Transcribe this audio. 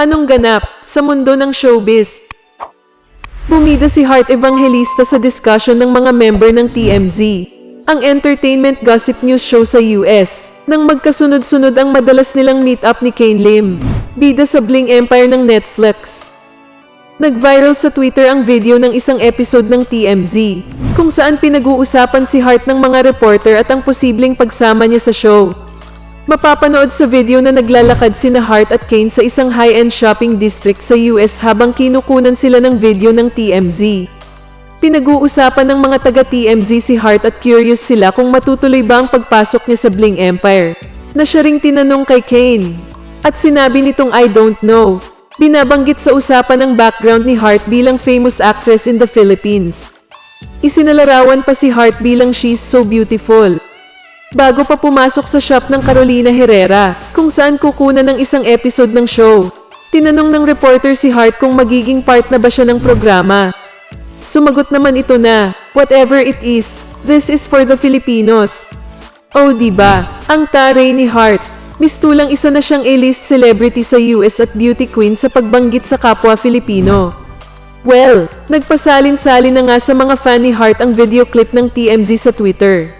Anong ganap sa mundo ng showbiz? Bumida si Heart Evangelista sa discussion ng mga member ng TMZ, ang entertainment gossip news show sa US, nang magkasunod-sunod ang madalas nilang meet up ni Kane Lim, bida sa Bling Empire ng Netflix. Nag-viral sa Twitter ang video ng isang episode ng TMZ, kung saan pinag-uusapan si Hart ng mga reporter at ang posibleng pagsama niya sa show. Mapapanood sa video na naglalakad sina Hart at Kane sa isang high-end shopping district sa US habang kinukunan sila ng video ng TMZ. Pinag-uusapan ng mga taga-TMZ si Hart at curious sila kung matutuloy ba ang pagpasok niya sa Bling Empire, na siya ring tinanong kay Kane. At sinabi nitong I don't know. Binabanggit sa usapan ang background ni Hart bilang famous actress in the Philippines. Isinalarawan pa si Hart bilang she's so beautiful. Bago pa pumasok sa shop ng Carolina Herrera, kung saan kukunan ng isang episode ng show. Tinanong ng reporter si Hart kung magiging part na ba siya ng programa. Sumagot naman ito na, whatever it is, this is for the Filipinos. Oh di ba? Ang taray ni Hart. Mistulang isa na siyang A-list celebrity sa US at beauty queen sa pagbanggit sa kapwa Filipino. Well, nagpasalin-salin na nga sa mga fan ni Hart ang video clip ng TMZ sa Twitter.